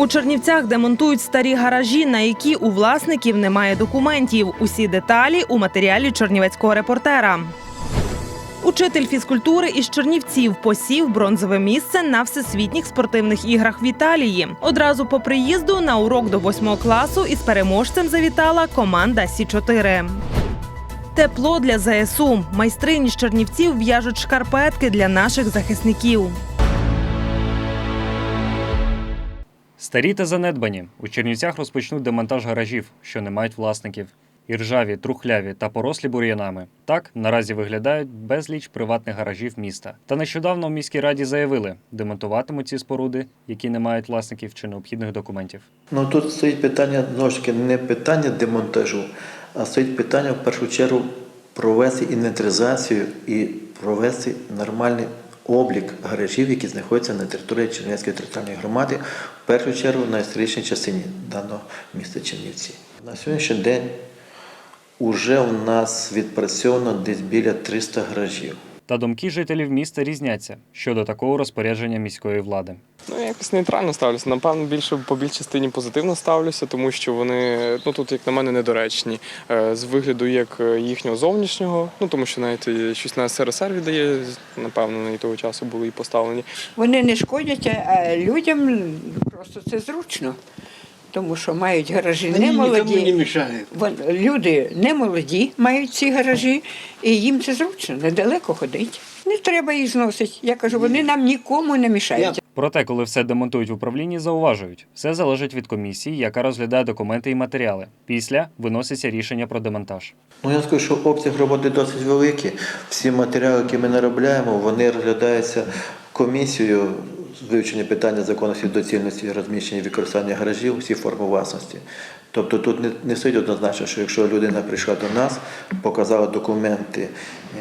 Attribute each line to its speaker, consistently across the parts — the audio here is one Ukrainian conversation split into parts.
Speaker 1: У Чернівцях демонтують старі гаражі, на які у власників немає документів. Усі деталі у матеріалі чернівецького репортера. Учитель фізкультури із Чернівців посів бронзове місце на всесвітніх спортивних іграх в Італії. Одразу по приїзду на урок до восьмого класу із переможцем завітала команда Сі 4 Тепло для ЗСУ. Майстрині з Чернівців в'яжуть шкарпетки для наших захисників.
Speaker 2: Старі та занедбані у Чернівцях розпочнуть демонтаж гаражів, що не мають власників. Іржаві, трухляві та порослі бур'янами. Так наразі виглядають безліч приватних гаражів міста. Та нещодавно в міській раді заявили, демонтуватимуть ці споруди, які не мають власників чи необхідних документів.
Speaker 3: Ну тут стоїть питання таки не питання демонтажу, а стоїть питання в першу чергу провести інвентаризацію і провести нормальний облік гаражів, які знаходяться на території Чернівецької територіальної громади, в першу чергу на історичній частині даного міста Чернівці. На сьогоднішній день уже у нас відпрацьовано десь біля 300 гаражів.
Speaker 2: Та думки жителів міста різняться щодо такого розпорядження міської влади.
Speaker 4: Ну, я якось нейтрально ставлюся. Напевно, більше по більшій частині позитивно ставлюся, тому що вони, ну тут, як на мене, недоречні. Е, З вигляду як е, їхнього зовнішнього, ну тому що навіть е, щось на СРСР віддає, напевно, на того часу були і поставлені.
Speaker 5: Вони не шкодять, а людям просто це зручно. Тому що мають гаражі не молоді.
Speaker 6: мешает.
Speaker 5: Вон- Люди не молоді, мають ці гаражі, і їм це зручно, недалеко ходить. Не треба їх зносити. Я кажу, вони нам нікому не мішають.
Speaker 2: Проте, коли все демонтують в управлінні, зауважують, все залежить від комісії, яка розглядає документи і матеріали. Після виноситься рішення про демонтаж.
Speaker 3: Ну, я скажу, що обсяг роботи досить великий. Всі матеріали, які ми наробляємо, вони розглядаються комісією вивчення питання законності, доцільності розміщення і використання гаражів, всі форми власності. Тобто тут не, не стоїть однозначно, що якщо людина прийшла до нас, показала документи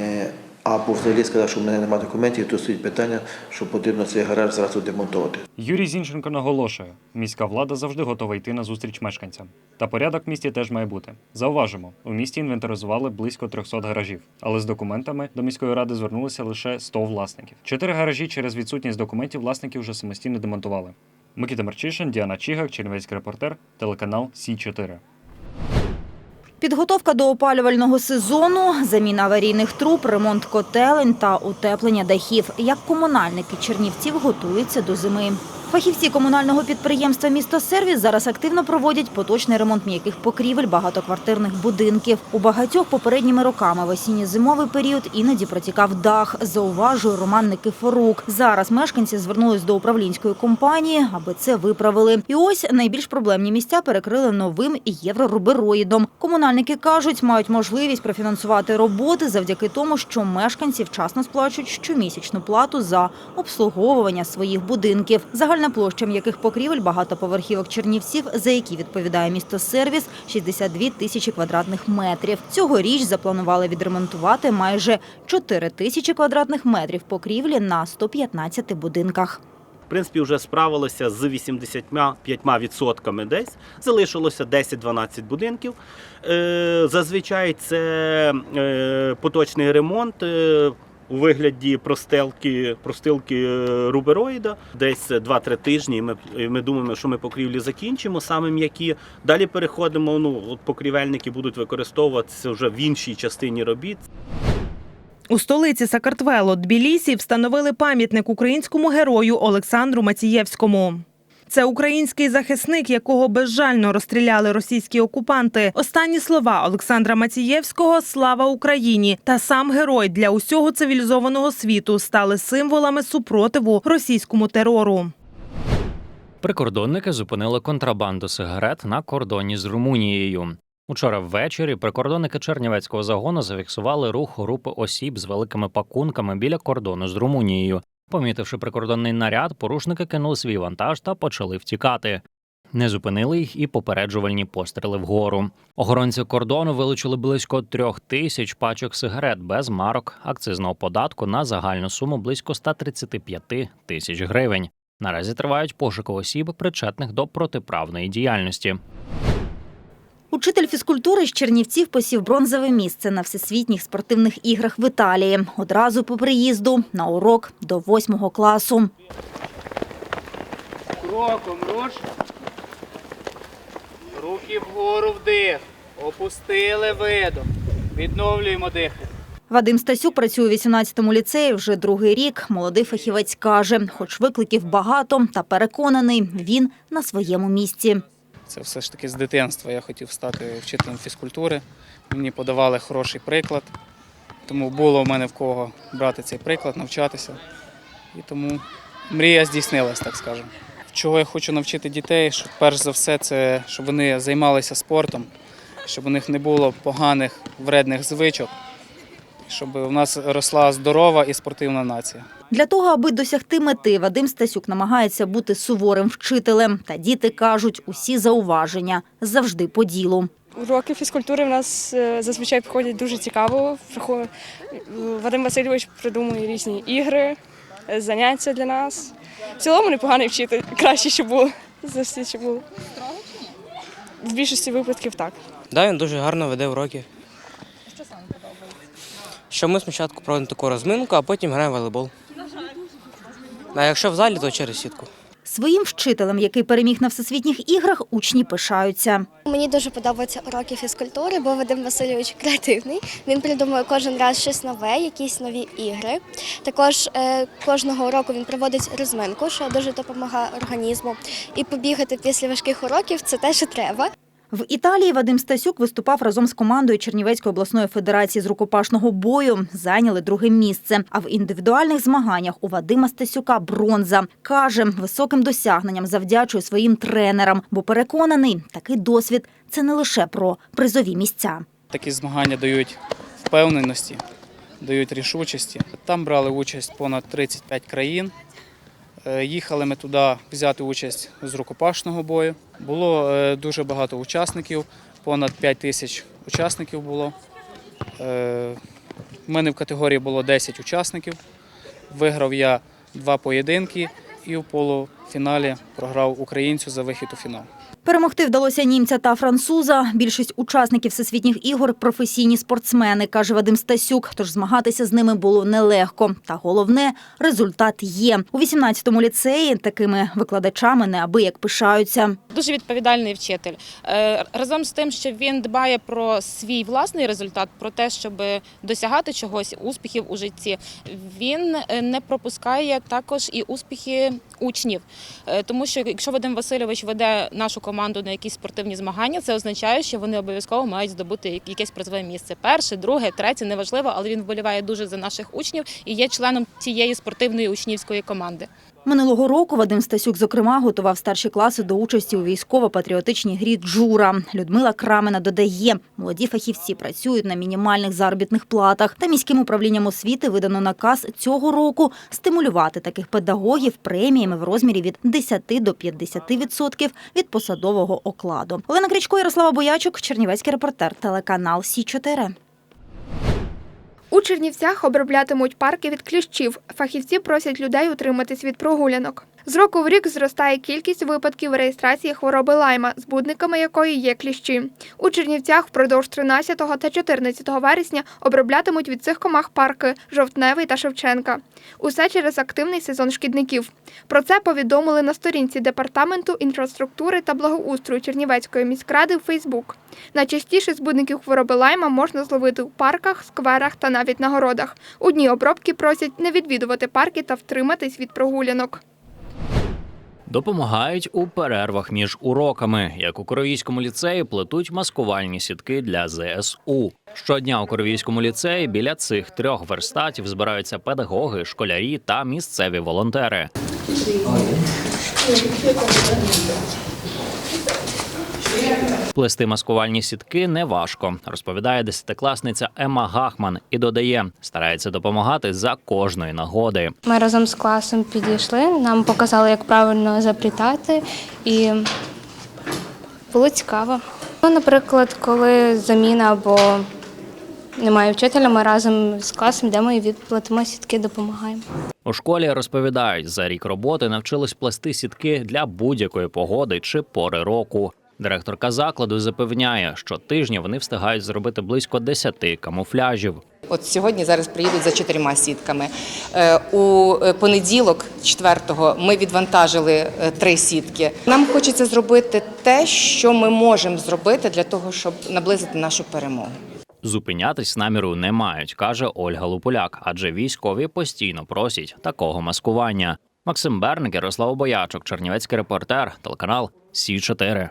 Speaker 3: е, або взагалі сказала, що в мене немає документів, то стоїть питання, що потрібно цей гараж зразу демонтувати.
Speaker 2: Юрій Зінченко наголошує, міська влада завжди готова йти на зустріч мешканцям. Та порядок в місті теж має бути. Зауважимо, у місті інвентаризували близько 300 гаражів, але з документами до міської ради звернулися лише 100 власників. Чотири гаражі через відсутність документів власники вже самостійно демонтували. Микита Марчишин, Діана Чігак, Чернівецький репортер, телеканал Сі 4
Speaker 7: Підготовка до опалювального сезону, заміна аварійних труб, ремонт котелень та утеплення дахів. Як комунальники Чернівців готуються до зими. Фахівці комунального підприємства «Місто Сервіс» зараз активно проводять поточний ремонт м'яких покрівель багатоквартирних будинків. У багатьох попередніми роками в осінньо-зимовий період іноді протікав дах, зауважує Роман Никифорук. Зараз мешканці звернулись до управлінської компанії, аби це виправили. І ось найбільш проблемні місця перекрили новим єврорубероїдом. Комунальники кажуть, мають можливість профінансувати роботи завдяки тому, що мешканці вчасно сплачують щомісячну плату за обслуговування своїх будинків. Загальна площа м'яких покрівель багатоповерхівок Чернівців, за які відповідає місто сервіс, 62 тисячі квадратних метрів. Цьогоріч запланували відремонтувати майже 4 тисячі квадратних метрів покрівлі на 115 будинках.
Speaker 6: В принципі, вже справилося з 85% десь. Залишилося 10-12 будинків. Е, Зазвичай це е, поточний ремонт. Е, У вигляді простелки, простилки е, рубероїда десь 2-3 тижні. і Ми, ми думаємо, що ми покрівлі закінчимо саме м'які. Далі переходимо. Ну от покрівельники будуть використовуватися вже в іншій частині робіт.
Speaker 1: У столиці Сакартвело Тбілісі встановили пам'ятник українському герою Олександру Мацієвському. Це український захисник, якого безжально розстріляли російські окупанти. Останні слова Олександра Мацієвського Слава Україні та сам герой для усього цивілізованого світу стали символами супротиву російському терору.
Speaker 8: Прикордонники зупинили контрабанду сигарет на кордоні з Румунією. Учора ввечері прикордонники Чернівецького загону зафіксували рух групи осіб з великими пакунками біля кордону з Румунією. Помітивши прикордонний наряд, порушники кинули свій вантаж та почали втікати. Не зупинили їх і попереджувальні постріли вгору. Охоронці кордону вилучили близько трьох тисяч пачок сигарет без марок акцизного податку на загальну суму близько 135 тисяч гривень. Наразі тривають пошуки осіб, причетних до протиправної діяльності.
Speaker 7: Учитель фізкультури з Чернівців посів бронзове місце на всесвітніх спортивних іграх в Італії. Одразу по приїзду на урок до восьмого класу.
Speaker 9: Кроком руш. Руки вгору вдих. Опустили видох. Відновлюємо дихання.
Speaker 7: Вадим Стасюк працює у 18-му ліцеї вже другий рік. Молодий фахівець каже, хоч викликів багато, та переконаний, він на своєму місці.
Speaker 9: Це все ж таки з дитинства. Я хотів стати вчителем фізкультури. Мені подавали хороший приклад. Тому було в мене в кого брати цей приклад, навчатися. І тому мрія здійснилась, так скажемо. Чого я хочу навчити дітей, що перш за все, це щоб вони займалися спортом, щоб у них не було поганих вредних звичок, щоб у нас росла здорова і спортивна нація.
Speaker 7: Для того, аби досягти мети, Вадим Стасюк намагається бути суворим вчителем. Та діти кажуть, усі зауваження завжди по ділу.
Speaker 10: Уроки фізкультури в нас е, зазвичай проходять дуже цікаво. Вадим Васильович придумує різні ігри, е, заняття для нас. В цілому непоганий вчитель, краще, що було. За всі, що було. В більшості випадків так.
Speaker 11: Да, він дуже гарно веде уроки. Що саме подобається? Що ми спочатку проводимо таку розминку, а потім граємо в волейбол. А якщо в залі, то через сітку.
Speaker 7: Своїм вчителем, який переміг на всесвітніх іграх, учні пишаються.
Speaker 12: Мені дуже подобаються уроки фізкультури, бо Вадим Васильович креативний. Він придумує кожен раз щось нове, якісь нові ігри. Також е, кожного року він проводить розминку, що дуже допомагає організму. І побігати після важких уроків це те, що треба.
Speaker 7: В Італії Вадим Стасюк виступав разом з командою Чернівецької обласної федерації з рукопашного бою. Зайняли друге місце. А в індивідуальних змаганнях у Вадима Стасюка бронза. Каже, високим досягненням завдячує своїм тренерам, бо переконаний, такий досвід це не лише про призові місця.
Speaker 9: Такі змагання дають впевненості, дають рішучості. Там брали участь понад 35 країн. Е, Їхали ми туди взяти участь з рукопашного бою. Було е, дуже багато учасників, понад 5 тисяч учасників було. Е, У мене в категорії було 10 учасників. Виграв я два поєдинки і в полуфіналі програв українцю за вихід у фінал.
Speaker 7: Перемогти вдалося німця та француза. Більшість учасників всесвітніх ігор професійні спортсмени, каже Вадим Стасюк. Тож змагатися з ними було нелегко. Та головне результат є у 18-му ліцеї. Такими викладачами неабияк пишаються.
Speaker 10: Дуже відповідальний вчитель. Е, Разом з тим, що він дбає про свій власний результат, про те, щоб досягати чогось, успіхів у житті, він е, не пропускає також і успіхи учнів. Е, Тому що якщо Вадим Васильович веде нашу команду на якісь спортивні змагання, це означає, що вони обов'язково мають здобути якесь призове місце. Перше, друге, третє, неважливо, але він вболіває дуже за наших учнів і є членом цієї спортивної учнівської команди.
Speaker 7: Минулого року Вадим Стасюк, зокрема, готував старші класи до участі у військово-патріотичній грі Джура. Людмила Крамена додає, молоді фахівці працюють на мінімальних заробітних платах. Та міським управлінням освіти видано наказ цього року стимулювати таких педагогів преміями в розмірі від 10 до 50% від посадового окладу. Олена Крічко, Ярослава Боячук, Чернівецький репортер, телеканал Сі 4
Speaker 13: У Чернівцях оброблятимуть парки від кліщів. Фахівці просять людей утриматись від прогулянок. З року в рік зростає кількість випадків реєстрації хвороби лайма, збудниками якої є кліщі. У Чернівцях впродовж 13 та 14 вересня оброблятимуть від цих комах парки Жовтневий та Шевченка. Усе через активний сезон шкідників. Про це повідомили на сторінці департаменту інфраструктури та благоустрою Чернівецької міськради в Фейсбук. Найчастіше збудників хвороби лайма можна зловити у парках, скверах та навіть на городах. У дні обробки просять не відвідувати парки та втриматись від прогулянок.
Speaker 8: Допомагають у перервах між уроками, як у Коровійському ліцеї плетуть маскувальні сітки для ЗСУ. Щодня у Коровійському ліцеї біля цих трьох верстатів збираються педагоги, школярі та місцеві волонтери. Плести маскувальні сітки неважко, розповідає десятикласниця Ема Гахман і додає, старається допомагати за кожної нагоди.
Speaker 12: Ми разом з класом підійшли, нам показали, як правильно заплітати, і було цікаво. Ну, наприклад, коли заміна або немає вчителя, ми разом з класом йдемо і відплатимо сітки, допомагаємо.
Speaker 8: У школі розповідають, за рік роботи навчились плести сітки для будь-якої погоди чи пори року. Директорка закладу запевняє, що тижня вони встигають зробити близько 10 камуфляжів.
Speaker 14: От сьогодні зараз приїдуть за чотирма сітками. Е, У е, понеділок, 4-го, ми відвантажили е, три сітки. Нам хочеться зробити те, що ми можемо зробити для того, щоб наблизити нашу перемогу.
Speaker 8: Зупинятись наміру не мають, каже Ольга Лупуляк, адже військові постійно просять такого маскування. Максим Берник, Ярослав Боячок, Чернівецький репортер, телеканал Сі 4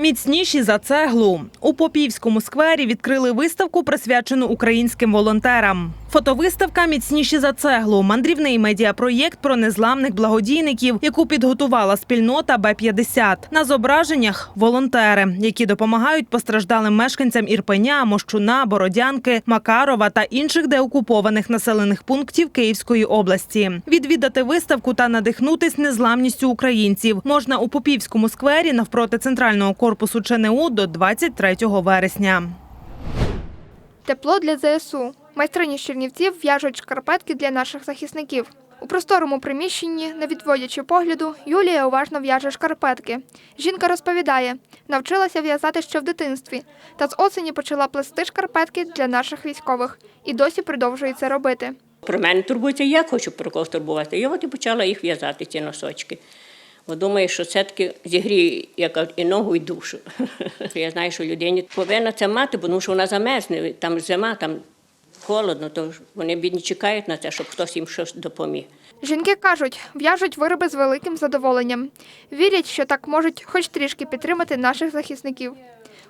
Speaker 1: Міцніші за цеглу у Попівському сквері відкрили виставку, присвячену українським волонтерам. Фотовиставка Міцніші за цеглу мандрівний медіапроєкт про незламних благодійників, яку підготувала спільнота Б-50. На зображеннях волонтери, які допомагають постраждалим мешканцям Ірпеня, Мощуна, Бородянки, Макарова та інших деокупованих населених пунктів Київської області. Відвідати виставку та надихнутись незламністю українців можна у Попівському сквері навпроти центрального корпусу ЧНУ до 23 вересня.
Speaker 13: Тепло для ЗСУ. Майстрині з Чернівців в'яжуть шкарпетки для наших захисників. У просторому приміщенні, не відводячи погляду, Юлія уважно в'яже шкарпетки. Жінка розповідає, навчилася в'язати ще в дитинстві, та з осені почала плести шкарпетки для наших військових і досі продовжує це робити.
Speaker 15: Про мене турбується, я хочу про когось турбувати. Я от і почала їх в'язати, ці носочки. Бо думаю, що все-таки зігріє як і ногу, і душу. Я знаю, що людині повинна це мати, тому що вона замерзне, там зима, там холодно, то вони бідні чекають на це, щоб хтось їм щось допоміг.
Speaker 13: Жінки кажуть, в'яжуть вироби з великим задоволенням. Вірять, що так можуть хоч трішки підтримати наших захисників.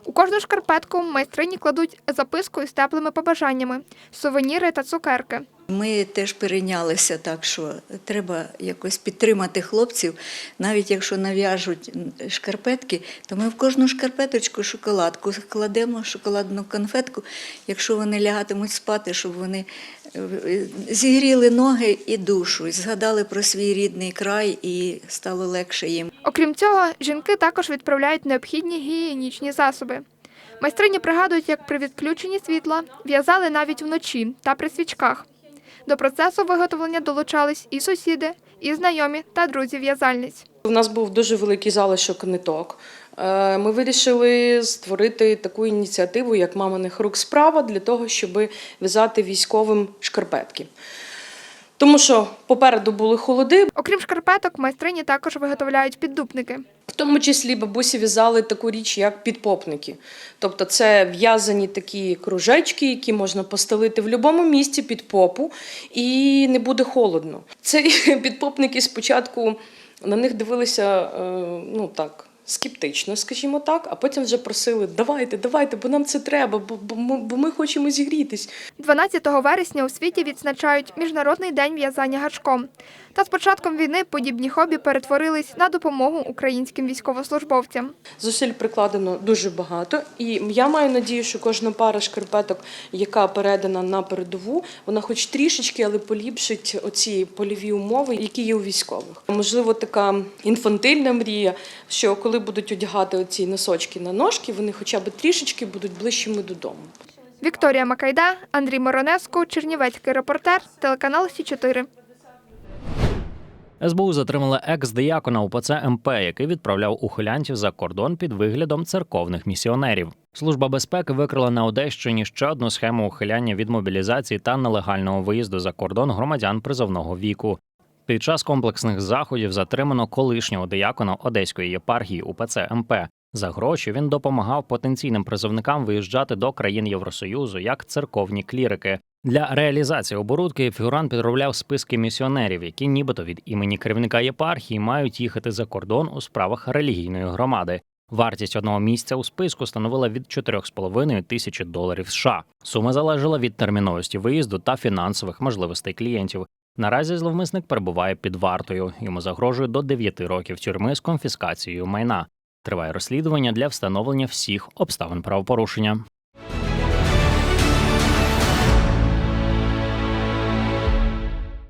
Speaker 13: У кожну шкарпетку майстрині кладуть записку із теплими побажаннями, сувеніри та цукерки.
Speaker 16: Ми теж перейнялися так, що треба якось підтримати хлопців. Навіть якщо нав'яжуть шкарпетки, то ми в кожну шкарпеточку шоколадку кладемо шоколадну конфетку, якщо вони лягатимуть спати, щоб вони е, зігріли ноги і душу, згадали про свій рідний край і стало легше їм.
Speaker 13: Окрім цього, жінки також відправляють необхідні гігієнічні засоби. Майстрині пригадують, як при відключенні світла в'язали навіть вночі та при свічках. До процесу виготовлення долучались і сусіди, і знайомі та друзі в'язальниць.
Speaker 17: У нас був дуже великий залишок ниток. Е, Ми вирішили створити таку ініціативу, як маминих рук справа, для того, щоб в'язати військовим шкарпетки. Тому що попереду були холоди,
Speaker 13: Окрім шкарпеток, майстрині також виготовляють піддупники.
Speaker 17: в тому числі бабусі в'язали таку річ, як підпопники. Тобто це в'язані такі кружечки, які можна постелити в будь-якому місці під попу, і не буде холодно. Ці підпопники спочатку на них дивилися е, ну так. Скептично, скажімо так, а потім вже просили давайте, давайте, бо нам це треба, бо, бо, бо ми хочемо зігрітись.
Speaker 13: 12 вересня у світі відзначають Міжнародний день в'язання гачком. Та з початком війни подібні хобі перетворились на допомогу українським військовослужбовцям.
Speaker 17: Зусиль прикладено дуже багато, і я маю надію, що кожна пара шкарпеток, яка передана на передову, вона хоч трішечки, але поліпшить оці польові умови, які є у військових. Можливо, така інфантильна мрія, що коли будуть одягати оці носочки на ножки, вони хоча б трішечки будуть ближчими додому.
Speaker 13: Вікторія Макайда, Андрій Моронеско, Чернівецький репортер, телеканал Сі 4
Speaker 8: СБУ затримала екс-диякона УПЦ МП, який відправляв ухилянтів за кордон під виглядом церковних місіонерів. Служба безпеки викрила на Одещині ще одну схему ухиляння від мобілізації та нелегального виїзду за кордон громадян призовного віку. Під час комплексних заходів затримано колишнього диякона Одеської єпархії УПЦ МП. За гроші він допомагав потенційним призовникам виїжджати до країн Євросоюзу як церковні клірики. Для реалізації оборудки фігурант підробляв списки місіонерів, які нібито від імені керівника єпархії мають їхати за кордон у справах релігійної громади. Вартість одного місця у списку становила від 4,5 тисячі доларів США. Сума залежала від терміновості виїзду та фінансових можливостей клієнтів. Наразі зловмисник перебуває під вартою. Йому загрожує до 9 років тюрми з конфіскацією майна. Триває розслідування для встановлення всіх обставин правопорушення.